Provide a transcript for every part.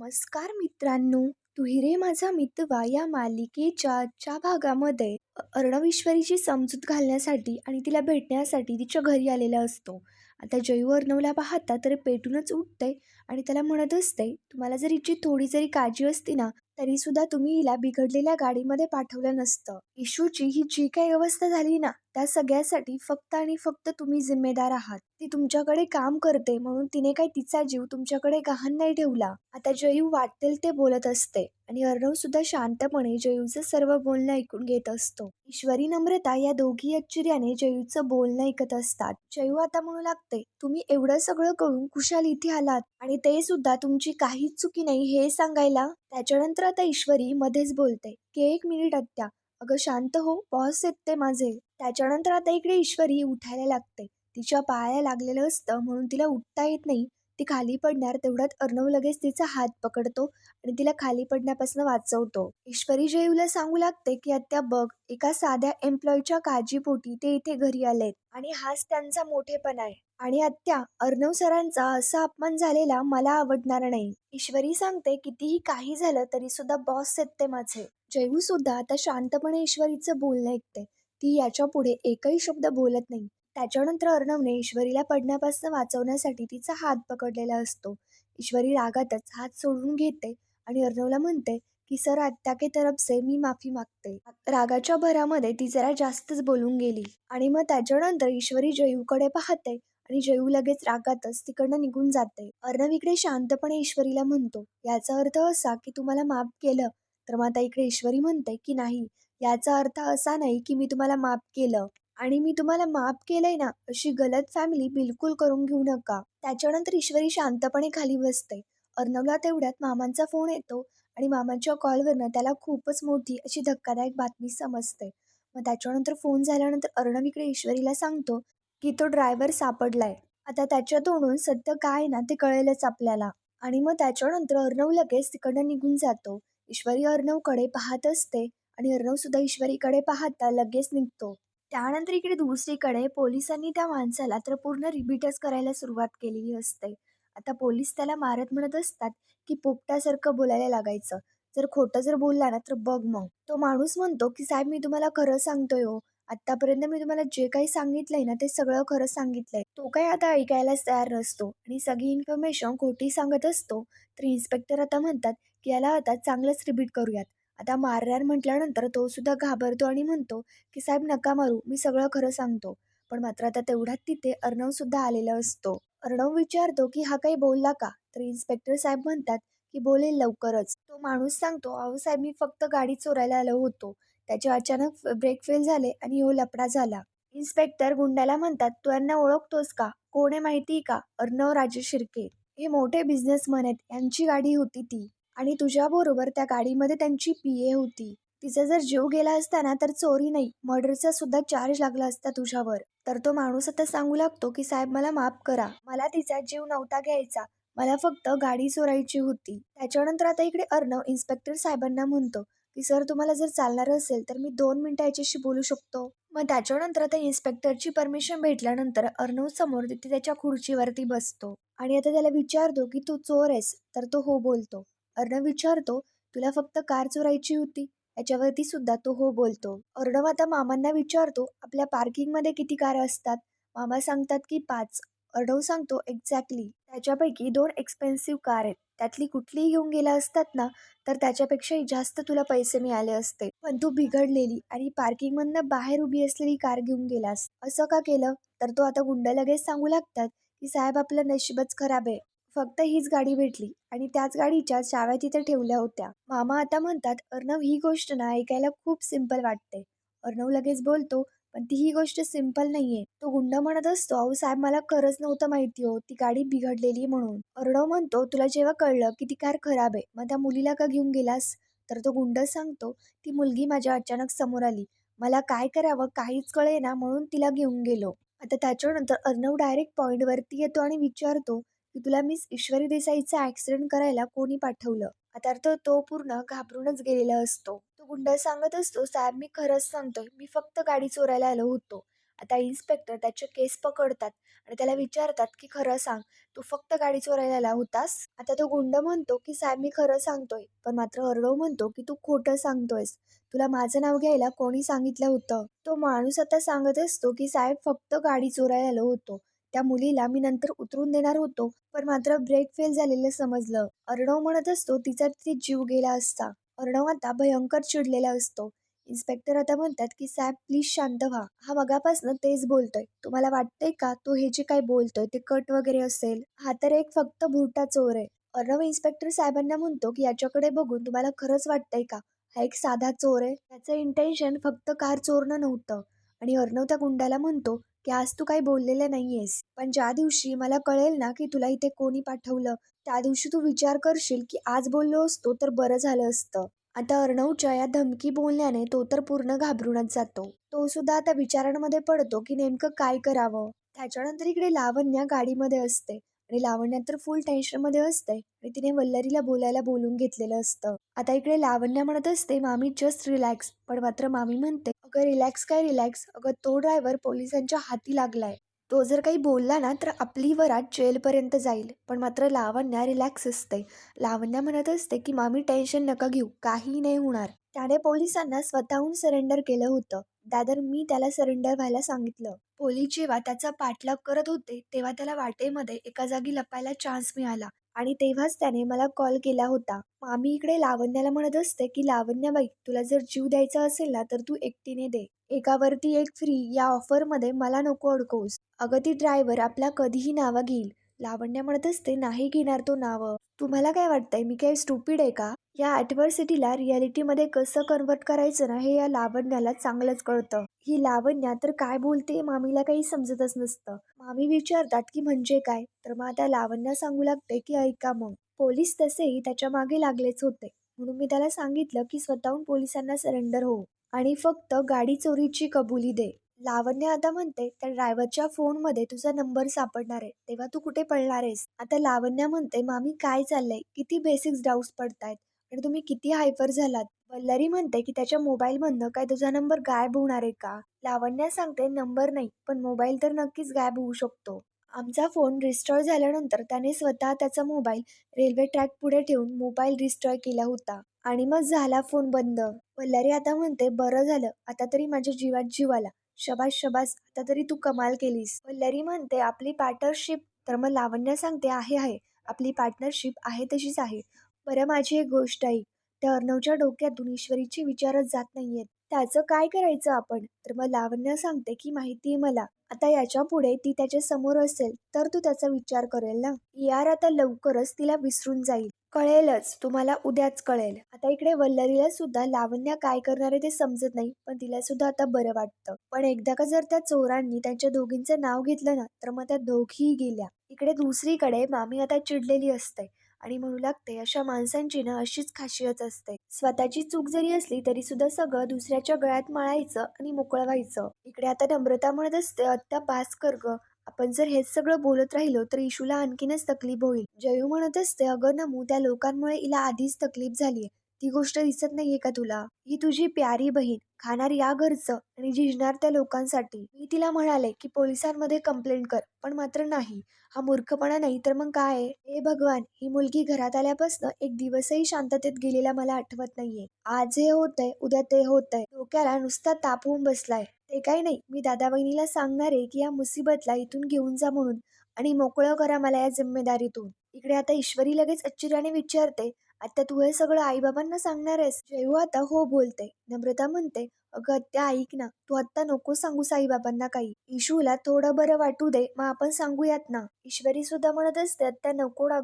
नमस्कार मित्रांनो तू हिरे माझा मितवा या मालिकेच्या ज्या भागामध्ये अर्णवेश्वरीची समजूत घालण्यासाठी आणि तिला भेटण्यासाठी तिच्या घरी आलेला असतो. आता जयू अर्णवला पाहता तर पेटूनच उठते आणि त्याला म्हणत असते तुम्हाला जर हिची थोडी जरी काळजी असती ना तरी सुद्धा तुम्ही हिला बिघडलेल्या गाडीमध्ये पाठवलं नसतं. इशूची ही जी काही अवस्था झाली ना त्या सगळ्यासाठी फक्त आणि फक्त तुम्ही जिम्मेदार आहात. ती तुमच्याकडे काम करते म्हणून तिने काही तिचा जीव तुमच्याकडे गहाण नाही ठेवला. आता जयू वाटेल ते बोलत असते आणि अर्णव सुद्धा शांतपणे जयूचं सर्व बोलणं ऐकून घेत असतो. ईश्वरी नम्रता या दोघी आश्चर्याने जयूचं बोलणं ऐकत असतात. जयू आता म्हणू लागते तुम्ही एवढं सगळं करून कुशाल इथे आलात आणि ते सुद्धा तुमची काहीच चुकी नाही हे सांगायला? त्याच्यानंतर आता ईश्वरी मध्येच बोलते की एक मिनिट आत्या अगं शांत हो बॉस आहेत ते माझे. त्याच्यानंतर आता इकडे ईश्वरी उठायला लागते. तिच्या पायाला लागलेलं असतं म्हणून तिला उठता येत नाही. ती खाली पडणार तेवढ्यात अर्णव लगेच तिचा हात पकडतो आणि तिला खाली पडण्यापासून वाचवतो. ईश्वरी जयूला सांगू लागते की आत्या बघ एका साध्या एम्प्लॉईच्या काळजीपोटी ते इथे घरी आलेत आणि हाच त्यांचा मोठेपणा आहे. आणि आत्या अर्णव सरांचा असा अपमान झालेला मला आवडणार नाही. ईश्वरी सांगते कितीही काही झालं तरी सुद्धा बॉस आहेत ते माझे. जयू सुद्धा आता शांतपणे ईश्वरीचं बोलणं ऐकते ती याच्यापुढे एकही शब्द बोलत नाही. त्याच्यानंतर अर्णवने ईश्वरीला पडण्यापासून वाचवण्यासाठी तिचा हात पकडलेला असतो. ईश्वरी रागातच हात सोडून घेते आणि अर्णवला म्हणते की सर आत्या के मी माफी मागते. रागाच्या भरामध्ये ती जरा जास्तच बोलून गेली. आणि मग त्याच्यानंतर ईश्वरी जयूकडे पाहते आणि जयू लगेच रागातच तिकडनं निघून जाते. अर्णव इकडे शांतपणे ईश्वरीला म्हणतो याचा अर्थ असा की तुम्हाला माफ केलं तर मग आता इकडे ईश्वरी म्हणते की नाही याचा अर्थ असा नाही की मी तुम्हाला माफ केलं. आणि मी तुम्हाला माफ केलंय ना अशी गलत फॅमिली बिलकुल करून घेऊ नका. त्याच्यानंतर ईश्वरी शांतपणे खाली बसते. अर्णवला तेवढ्यात मामांचा फोन येतो आणि मामांच्या कॉलवरनं त्याला खूपच मोठी अशी धक्कादायक बातमी समजते. मग त्याच्यानंतर फोन झाल्यानंतर अर्णव इकडे ईश्वरीला सांगतो की तो ड्रायव्हर सापडलाय. आता त्याच्या तोंडून सत्य काय ना ते कळेलच आपल्याला. आणि मग त्याच्यानंतर अर्णव लगेच तिकडनं निघून जातो. ईश्वरी अर्णवकडे पाहत असते आणि अर्णव सुद्धा ईश्वरीकडे पाहता लगेच निघतो. त्यानंतर इकडे दुसरीकडे पोलिसांनी त्या माणसाला तर पूर्ण रिबीटच करायला सुरुवात केलेली असते. आता पोलीस त्याला मारत म्हणत असतात की पोपटासारखं बोलायला लागायचं. जर खोटं जर बोलला ना तर बघ मग. तो माणूस म्हणतो की साहेब मी तुम्हाला खरं सांगतोय हो. आतापर्यंत मी तुम्हाला जे काही सांगितलंय ना ते सगळं खरं सांगितलंय. तो काही आता ऐकायलाच तयार नसतो आणि सगळी इन्फॉर्मेशन खोटी सांगत असतो. तर इन्स्पेक्टर आता म्हणतात की याला आता चांगलंच रिपीट करूयात. आता मारणार म्हटल्यानंतर तो सुद्धा घाबरतो आणि म्हणतो की साहेब नका मारू मी सगळं खरं सांगतो. पण मात्र आता तेवढ्यात तिथे अर्णव सुद्धा आलेला असतो. अर्णव विचारतो की हा काही बोलला का? तर इन्स्पेक्टर साहेब म्हणतात की बोलेल लवकरच. तो माणूस सांगतो अहो साहेब मी फक्त गाडी चोरायला आलो होतो. त्याचे अचानक ब्रेक फेल झाले आणि हो लपडा झाला. इन्स्पेक्टर गुंडाला म्हणतात तू यांना ओळखतोस का? कोण आहे माहिती का? अर्णव राजे शिर्के. हे मोठे बिझनेसमन आहेत यांची गाडी होती ती. आणि तुझ्याबरोबर त्या गाडीमध्ये त्यांची पी ए होती. तिचा जर जीव गेला असता ना तर चोरी नाही मर्डरचा सुद्धा चार्ज लागला असता तुझ्यावर. तर तो माणूस आता सांगू लागतो की साहेब मला माफ करा. मला तिचा जीव नव्हता घ्यायचा. मला फक्त गाडी चोरायची होती. त्याच्यानंतर आता इकडे अर्णव इन्स्पेक्टर साहेबांना म्हणतो की सर तुम्हाला जर चालणार असेल तर मी दोन मिनिटं याच्याशी बोलू शकतो. मग त्याच्यानंतर आता इन्स्पेक्टरची परमिशन भेटल्यानंतर अर्णव समोर तिथे त्याच्या खुर्चीवरती बसतो आणि आता त्याला विचारतो की तू चोर आहेस. तर तो हो बोलतो. अर्णव विचारतो तुला फक्त कार चोरायची होती? याच्यावरती सुद्धा तो हो बोलतो. अर्णव आता मामांना विचारतो आपल्या पार्किंगमध्ये किती कार असतात? मामा सांगतात की पाच. अर्णव सांगतो एक्झॅक्टली. त्याच्यापैकी दोन एक्सपेन्सिव्ह कार आहेत. त्यातली कुठलीही घेऊन गेला असतात ना तर त्याच्यापेक्षाही जास्त तुला पैसे मिळाले असते. पण तू बिघडलेली आणि पार्किंगमधनं बाहेर उभी असलेली कार घेऊन गेलास. असं का केलं? तर तो आता गुंड लगेच सांगू लागतात की साहेब आपलं नशीबच खराब आहे. फक्त हीच गाडी भेटली आणि त्याच गाडीच्या चाव्या तिथे ठेवल्या होत्या. मामा आता म्हणतात अर्णव ही गोष्ट ना ऐकायला खूप सिंपल वाटते. अर्णव लगेच बोलतो पण ती ही गोष्ट सिंपल नाहीये. तो गुंड म्हणत असतो अहो साहेब मला खरंच नव्हतं माहिती हो ती गाडी बिघडलेली म्हणून. अर्णव म्हणतो तुला जेव्हा कळलं की ती कार खराब आहे मग त्या मुलीला का घेऊन गेलास? तर तो गुंड सांगतो ती मुलगी माझ्या अचानक समोर आली. मला काय करावं काहीच कळे ना म्हणून तिला घेऊन गेलो. आता त्याच्यानंतर अर्णव डायरेक्ट पॉईंटवरती येतो आणि विचारतो की तुला मिस ईश्वरी देसाईचा ऍक्सिडेंट करायला कोणी पाठवलं? आता तर तो पूर्ण घाबरूनच गेलेला असतो. तो गुंड सांगत असतो साहेब मी खरंच सांगतोय मी फक्त गाडी चोरायला आलो होतो. आता इन्स्पेक्टर त्याचे केस पकडतात आणि त्याला विचारतात की खरं सांग तू फक्त गाडी चोरायला आला होतास? आता तो गुंड म्हणतो की साहेब मी खरं सांगतोय पण मात्र अर्णव म्हणतो की तू खोटं सांगतोयस. तुला माझं नाव घ्यायला कोणी सांगितलं होतं? तो माणूस आता सांगत असतो की साहेब फक्त गाडी चोरायला आलो होतो. त्या मुलीला मी नंतर उतरून देणार होतो. पण मात्र ब्रेक फेल झालेलं समजलं. अर्णव म्हणत असतो तिचा तिथे जीव गेला असता. अर्णव आता भयंकर चिडलेला असतो. इन्स्पेक्टर आता म्हणतात की साहेब प्लीज शांत व्हा. हा मगापासनं तेच बोलतोय. तुम्हाला वाटतंय का तो हे जे काही बोलतोय ते कट वगैरे असेल? हा तर एक फक्त भुरटा चोर आहे. अर्णव इन्स्पेक्टर साहेबांना म्हणतो की याच्याकडे बघून तुम्हाला खरंच वाटतंय का? हा एक साधा चोर आहे. त्याचं इंटेन्शन फक्त कार चोरणं नव्हतं. आणि अर्णव त्या गुंडाला म्हणतो की आज तू काही बोललेलं नाहीयेस. पण ज्या दिवशी मला कळेल ना की तुला इथे कोणी पाठवलं त्या दिवशी तू विचार करशील की आज बोललो असतो तर बरं झालं असतं. आता अर्णवच्या या धमकी बोलण्याने तो तर पूर्ण घाबरूनच जातो. तो सुद्धा आता विचारांमध्ये पडतो की नेमकं काय करावं? त्याच्यानंतर इकडे लावण्या गाडीमध्ये असते. आणि लावण्या तर फुल टेन्शनमध्ये असते आणि तिने वल्लरीला बोलायला बोलून घेतलेलं असतं. आता इकडे लावण्या म्हणत असते मामी जस्ट रिलॅक्स पण मात्र मामी म्हणते अगं रिलॅक्स काय रिलॅक्स अगं तो ड्रायव्हर पोलिसांच्या हाती लागलाय. तो जर काही बोलला ना तर आपली वरात जेलपर्यंत जाईल. पण मात्र लावण्या रिलॅक्स असते लावण्या म्हणत असते की मामी टेन्शन नका घेऊ. काही नाही होणार. त्याने पोलिसांना स्वतःहून सरेंडर केलं होतं. दादर मी त्याला सरेंडर व्हायला सांगितलं. पोलीस जेव्हा त्याचा पाठलाग करत होते तेव्हा त्याला वाटेमध्ये एका जागी लपायला चान्स मिळाला आणि तेव्हाच त्याने मला कॉल केला होता. मामी इकडे लावण्याला म्हणत असते की लावण्याबाई तुला जर जीव द्यायचा असेल ना तर तू एकटीने दे. एकावरती एक फ्री या ऑफरमध्ये मला नको अडकोस अगं ती ड्रायव्हर आपला कधीही नावं घेईल. लावण्या म्हणत असते नाही घेणार तो नावं. तुम्हाला काय वाटतंय? मी काय स्टुपिड आहे का? या ॲडव्हर्सिटीला रियालिटीमध्ये कसं कन्वर्ट करायचं ना हे या लावण्याला चांगलंच कळतं. ही लावण्या तर काय बोलते मामीला काही समजतच नसतं. मामी विचारतात की म्हणजे काय? तर मग आता लावण्या सांगू लागते की ऐका मग पोलीस तसेही त्याच्यामागे लागलेच होते. म्हणून मी त्याला सांगितलं की स्वतःहून पोलिसांना सरेंडर हो आणि फक्त गाडी चोरीची कबुली दे. लावण्य आता म्हणते त्या ड्रायव्हरच्या फोनमध्ये तुझा नंबर सापडणार आहे. तेव्हा तू कुठे पडणार आहेस? आता लावण्या म्हणते मामी काय चाललंय? किती बेसिक्स डाऊट्स पडतायत. आणि तुम्ही किती हायपर झालात? वल्लरी म्हणते की त्याच्या मोबाईलमधनं काय तुझा नंबर गायब होणार आहे का? लावण्या सांगते नंबर नाही पण मोबाईल तर नक्कीच गायब होऊ शकतो. आमचा फोन रिस्टॉर झाल्यानंतर त्याने स्वतः त्याचा मोबाईल रेल्वे ट्रॅक पुढे ठेवून मोबाईल रिस्टॉर केला होता. आणि मग झाला फोन बंद. वल्लारी आता म्हणते बरं झालं आता तरी माझ्या जीवात जीव आला. शबास शबास आता तरी तू कमाल केलीस. वल्लारी म्हणते आपली पार्टनरशिप तर मग लावण्या सांगते आहे आहे. आपली पार्टनरशिप आहे तशीच आहे. बरं माझी एक गोष्ट ऐक त्या अर्णवच्या डोक्यातून ईश्वरीची विचारच जात नाहीयेत. त्याचं काय करायचं आपण? तर मग लावण्य सांगते की माहिती आहे मला. आता याच्यापुढे ती त्याच्यासमोर असेल तर तू त्याचा विचार करेल ना? यार आता लवकरच तिला विसरून जाईल. कळेलच तुम्हाला उद्याच कळेल. आता इकडे वल्लरीला सुद्धा लावण्या काय करणार आहे ते समजत नाही पण तिला सुद्धा आता बरं वाटतं. पण एकदा का जर त्या चोरांनी त्यांच्या दोघींचं नाव घेतलं ना तर मग त्या दोघीही गेल्या. इकडे दुसरीकडे मामी आता चिडलेली असते. आणि म्हणू लागते अशा माणसांची ना अशीच खासियत असते. स्वतःची चूक जरी असली तरी सुद्धा सगळं दुसऱ्याच्या गळ्यात माळायचं आणि मोकळं व्हायचं इकडे आता नम्रता म्हणत असते आत्ता पास कर ग. आपण जर हेच सगळं बोलत राहिलो तर इशूला आणखीनच तकलीफ होईल. जयू म्हणत असते अगं नमू त्या लोकांमुळे हिला आधीच तकलीफ झालीये. ती गोष्ट दिसत नाहीये का तुला? ही तुझी प्यारी बहीण खाणार या घरचं आणि झिजणार त्या लोकांसाठी. मी तिला म्हणाले की पोलिसांमध्ये कंप्लेंट कर पण मात्र नाही. हा मूर्खपणा नाही तर मग काय आहे? हे भगवान ही मुलगी घरात आल्यापासून एक दिवसही शांततेत गेलेला मला आठवत नाहीये. आज हे होतंय उद्या ते होतंय. डोक्याला नुसता ताप होऊन बसलाय. ते काही नाही. मी दादा बहिणीला सांगणार आहे की या मुसीबतला इथून घेऊन जा म्हणून आणि मोकळं करा मला या जिम्मेदारीतून इकडे आता ईश्वरी लगेच आश्चर्याने विचारते आता तू हे सगळं आईबाबांना सांगणार आहेस. जयू आता हो बोलते नम्रता म्हणते अगं आत्या ऐक ना तू आत्ता नको सांगूस आईबाबांना काही. इशूला थोडं बरं वाटू दे मग आपण सांगूयात ना. ईश्वरी सुद्धा म्हणत असते आत्या नको ना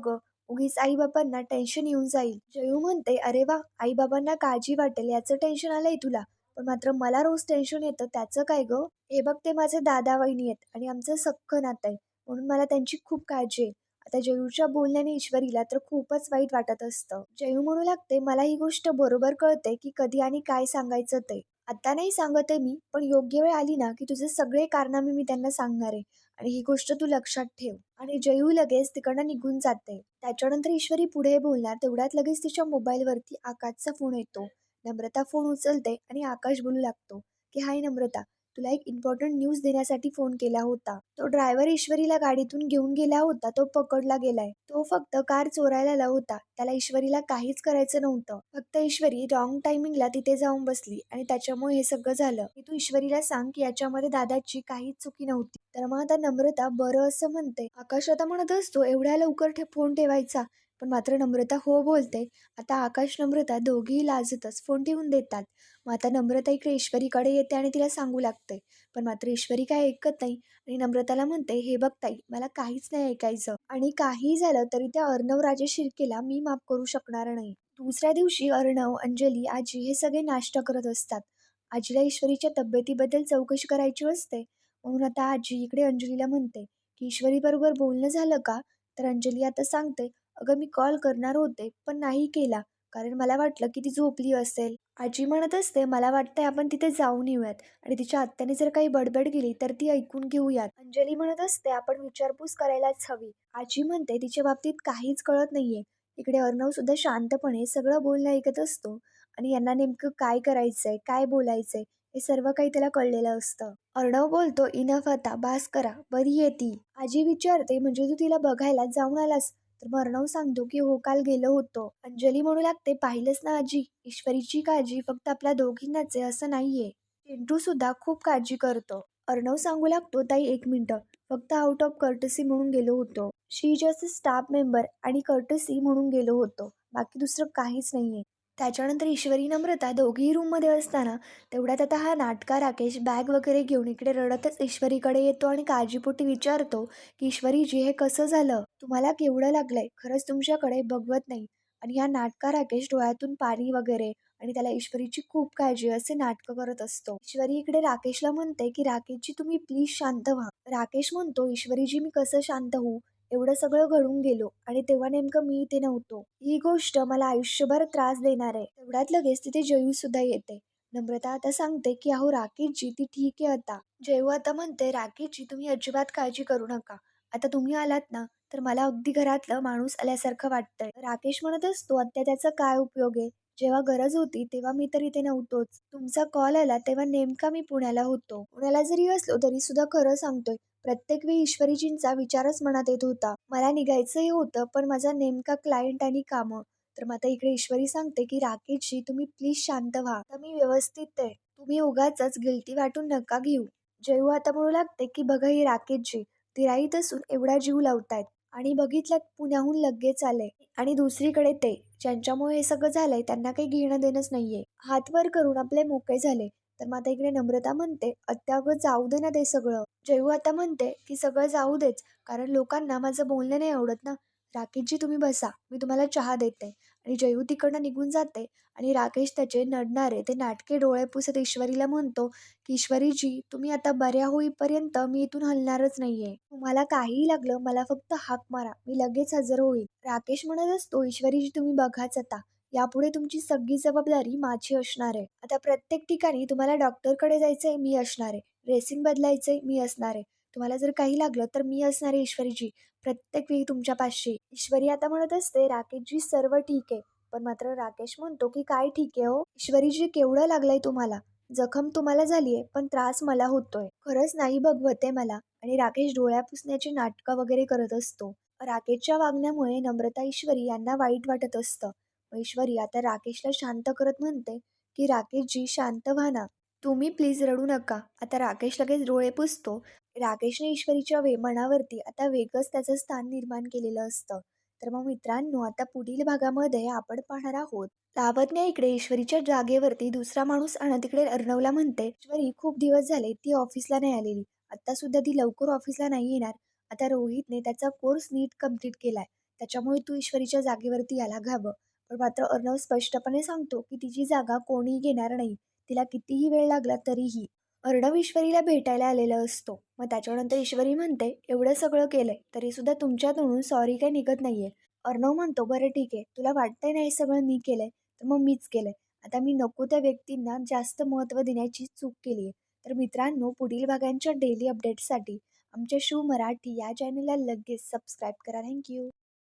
उगीच आईबाबांना टेन्शन येऊन जाईल. जयू म्हणते अरे वा आईबाबांना काळजी वाटेल याचं टेन्शन आलंय तुला. पण मात्र मला रोज टेन्शन येतं त्याचं काय ग? हे बघ ते माझे दादा वहिनी आहेत आणि आमचं सख्ख नातं आहे म्हणून मला त्यांची खूप काळजी आहे. आता जयूच्या बोलण्याने ईश्वरीला तर खूपच वाईट वाटत असतं. जयू म्हणू लागते मला ही गोष्ट बरोबर कळते की कधी आणि काय सांगायचं ते. आता नाही सांगत आहे मी पण योग्य वेळ आली ना की तुझे सगळे कारनामे मी त्यांना सांगणार आहे आणि ही गोष्ट तू लक्षात ठेव. आणि जयू लगेच तिकडनं निघून जाते. त्याच्यानंतर ईश्वरी पुढे बोलणार तेवढ्यात लगेच तिच्या मोबाईलवरती आकाशचा फोन येतो. नम्रता फोन उचलते आणि आकाश बोलू लागतो की हाय नम्रता तुला एक इम्पॉर्टंट न्यूज देण्यासाठी फोन केला होता. तो ड्रायव्हर ईश्वरीला गाडीतून घेऊन गेला होता तो पकडला गेलाय. तो फक्त कार चोरायला आला होता. त्याला ईश्वरीला काहीच करायचं नव्हतं. फक्त ईश्वरी रॉंग टायमिंगला तिथे जाऊन बसली आणि त्याच्यामुळे हे सगळं झालं. तू ईश्वरीला सांग की याच्यामध्ये दादाची काहीच चुकी नव्हती. तर मग आता नम्रता बरं असं म्हणते. आकाश आता म्हणत असतो एवढ्या लवकर ठे फोन ठेवायचा. पण मात्र नम्रता हो बोलते. आता आकाश नम्रता दोघेही लाजतच फोन ठेवून देतात. मग आता नम्रता इकडे ईश्वरीकडे येते आणि तिला सांगू लागते. पण मात्र ईश्वरी काय ऐकत नाही आणि नम्रताला म्हणते हे बघ ताई मला काहीच नाही ऐकायचं. आणि काही झालं तरी त्या अर्णव राजे शिर्केला मी माफ करू शकणार नाही. दुसऱ्या दिवशी अर्णव अंजली आजी हे सगळे नाश्ता करत असतात. आजीला ईश्वरीच्या तब्येतीबद्दल चौकशी करायची असते. म्हणून आता आजी इकडे अंजलीला म्हणते की ईश्वरी बरोबर बोलणं झालं का? तर अंजली आता सांगते अगं मी कॉल करणार होते पण नाही केला. कारण मला वाटलं की ती झोपली असेल. आजी म्हणत असते मला वाटतंय आपण तिथे जाऊन येऊयात. आणि तिच्या आत्याने जर काही बडबड केली तर ती ऐकून घेऊयात. अंजली म्हणत असते आपण विचारपूस करायलाच हवी. आजी म्हणते तिच्या बाबतीत काहीच कळत नाहीये. इकडे अर्णव सुद्धा शांतपणे सगळं बोलणं ऐकत असतो आणि यांना नेमकं काय करायचंय काय बोलायचंय हे सर्व काही त्याला कळलेलं असतं. अर्णव बोलतो इनफ आता बास करा बरी येते आजी विचारते म्हणजे तू तिला बघायला जाऊन आलास? तर भरणव सांगतो की हो काल गेलो होतो. अंजली म्हणू लागते पाहिलंच ना आजी. ईश्वरीची काळजी फक्त आपल्या दोघींनाच आहे असं नाहीये. चिंटू सुद्धा खूप काळजी करतो. अर्णव सांगू लागतो ताई एक मिनटं. फक्त आउट ऑफ कर्टसी म्हणून गेलो होतो. शी जस्ट स्टाफ मेंबर आणि कर्टसी म्हणून गेलो होतो. बाकी दुसरं काहीच नाहीये. त्याच्यानंतर ईश्वरी नम्रता दोघीही रूममध्ये असताना तेवढ्यात आता हा नाटका राकेश बॅग वगैरे घेऊन इकडे रडतच ईश्वरीकडे येतो आणि काळजीपोटी विचारतो की ईश्वरीजी हे कसं झालं? तुम्हाला केवढं लागलंय? खरंच तुमच्याकडे बघवत नाही. आणि ह्या नाटका राकेश डोळ्यातून पाणी वगैरे आणि त्याला ईश्वरीची खूप काळजी असे नाटकं करत असतो. ईश्वरी इकडे राकेशला म्हणते की राकेशजी तुम्ही प्लीज शांत व्हा. राकेश म्हणतो ईश्वरीजी मी कसं शांत होऊ? एवढं सगळं घडून गेलो आणि तेव्हा नेमकं मी इथे नव्हतो. ही गोष्ट मला आयुष्यभर त्रास देणार आहे. तेवढ्यात लगेच तिथे जयू सुद्धा येते. नम्रता आता सांगते की अहो राकेशजी ती ठीक आहे आता. जयू आता म्हणते राकेशजी तुम्ही अजिबात काळजी करू नका. आता तुम्ही आलात ना तर मला अगदी घरातलं माणूस आल्यासारखं वाटतंय. राकेश म्हणत असतो आता त्याचा काय उपयोग आहे? जेव्हा गरज होती तेव्हा मी तर इथे नव्हतोच. तुमचा कॉल आला तेव्हा नेमका मी पुण्याला होतो. पुण्याला जरी असलो तरी सुद्धा खरं सांगतोय. प्रत्येक वेळी ईश्वरीजींचा विचारच मनात येत होता. मला निघायचंही होतं पण माझा नेमका क्लायंट आणि कामं. तर मग आता इकडे ईश्वरी सांगते की राकेशजी तुम्ही प्लीज शांत व्हा. तर मी व्यवस्थित आहे. तुम्ही उगाच गिल्टी वाटून नका घेऊ. जयू आता म्हणू लागते की बघा ही राकेशजी तिराईत असून एवढा जीव लावतायत. आणि बघितलं पुण्याहून लगेच आले. आणि दुसरीकडे ते ज्यांच्यामुळे हे सगळं झालंय त्यांना काही घेणं देणंच नाहीये. हात वर करून आपले मोकळे झाले. तर मग आता इकडे नम्रता म्हणते अत्यावर जाऊ दे ना ते सगळं. जयू आता म्हणते की सगळं जाऊ देच कारण लोकांना माझं बोलणं नाही आवडत ना. राकेशजी तुम्ही बसा. मी तुम्हाला चहा देते. आणि जयू तिकडनं निघून जाते आणि राकेश त्याचे नडणारे ते नाटके डोळे पुसत ईश्वरीला म्हणतो की ईश्वरीजी तुम्ही आता बऱ्या होईपर्यंत मी इथून हलणारच नाहीये. तुम्हाला काहीही लागलं मला फक्त हाक मारा. मी लगेच हजर होईल राकेश म्हणत असतो ईश्वरीजी तुम्ही बघाच आता. यापुढे तुमची सगळी जबाबदारी माझी असणार आहे. आता प्रत्येक ठिकाणी तुम्हाला डॉक्टरकडे जायचंय मी असणार आहे. ड्रेसिंग बदलायचंय मी असणार आहे. तुम्हाला जर काही लागलं तर मी असणार आहे ईश्वरीजी. प्रत्येक वेळी तुमच्या पाशी ईश्वरी आता म्हणत असते राकेशजी सर्व ठीक आहे. पण मात्र राकेश म्हणतो की काय ठीक आहे हो? ईश्वरीजी केवढं लागलंय तुम्हाला? जखम तुम्हाला झालीये पण त्रास मला होतोय. खरंच नाही बघवते मला. आणि राकेश डोळ्या पुसण्याची नाटकं वगैरे करत असतो. राकेशच्या वागण्यामुळे नम्रता ईश्वरी यांना वाईट वाटत असतं. ऐश्वर्या आता राकेशला शांत करत म्हणते की राकेशजी शांत व्हा ना. तुम्ही प्लीज रडू नका. आता राकेश लगेच डोळे पुसतो. राकेशने ईश्वरीच्या वे मनावरती आता वेगळंच त्याचं स्थान निर्माण केलेलं असतं. तर मग मित्रांनो आता पुढील भागामध्ये आपण पाहणार आहोत. लावण्या इकडे ईश्वरीच्या जागेवरती दुसरा माणूस आणि तिकडे अर्णवला म्हणते ईश्वरी खूप दिवस झाले ती ऑफिसला नाही आलेली. आता सुद्धा ती लवकर ऑफिसला नाही येणार. आता रोहितने त्याचा कोर्स नीट कंप्लीट केलाय. त्याच्यामुळे तू ईश्वरीच्या जागेवरती यायला घावं पण मात्र अर्णव स्पष्टपणे सांगतो की तिची जागा कोणीही घेणार नाही. तिला कितीही वेळ लागला तरीही अर्णव ईश्वरीला भेटायला आलेला असतो. मग त्याच्यानंतर ईश्वरी म्हणते एवढं सगळं केलंय तरी सुद्धा तुमच्या तोंडून सॉरी काही निघत नाहीये. अर्णव म्हणतो बरं ठीक आहे तुला वाटतंय नाही सगळं मी केलंय? तर मग मीच केलंय. आता मी नको त्या व्यक्तींना जास्त महत्त्व देण्याची चूक केली आहे. तर मित्रांनो पुढील भागांच्या डेली अपडेट्ससाठी आमच्या शू मराठी या चॅनलला लगेच सबस्क्राईब करा. थँक्यू